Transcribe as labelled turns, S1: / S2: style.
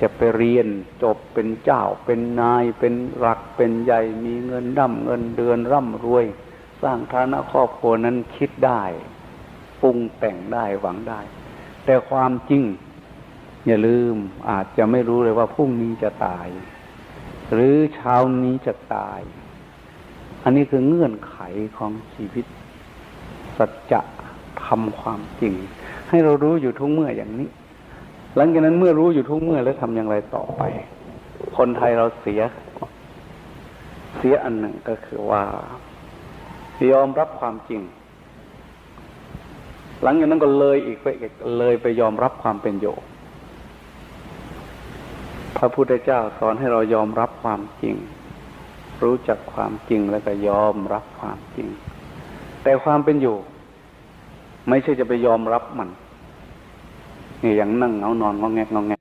S1: จะไปเรียนจบเป็นเจ้าเป็นนายเป็นรักเป็นใหญ่มีเงินร่ำเงินเดือนร่ำรวย สร้างฐานะครอบครัวนั้นคิดได้ปรุงแต่งได้หวังได้ แต่ความจริง อย่าลืมอาจจะไม่รู้เลยว่าพรุ่งนี้จะตาย หรือเช้านี้จะตาย อันนี้คือเงื่อนไขของชีวิต สัจจะทำความจริง ให้เรารู้อยู่ทุกเมื่ออย่างนี้ หลังจากนั้นเมื่อรู้อยู่ทุกเมื่อแล้วทำอย่างไรต่อไป คนไทยเราเสีย เสียอันหนึ่งก็คือว่ายอมรับความจริง หลังจากนั้นก็เลยอีกไปอีกเลยไปยอมรับความเป็นอยู่พระพุทธเจ้าสอนให้เรายอมรับความจริง รู้จักความจริงแล้วก็ยอมรับความจริง แต่ความเป็นอยู่ ไม่ใช่จะไปยอมรับมัน นี่ยังนั่งเงานอนงอแงงอแง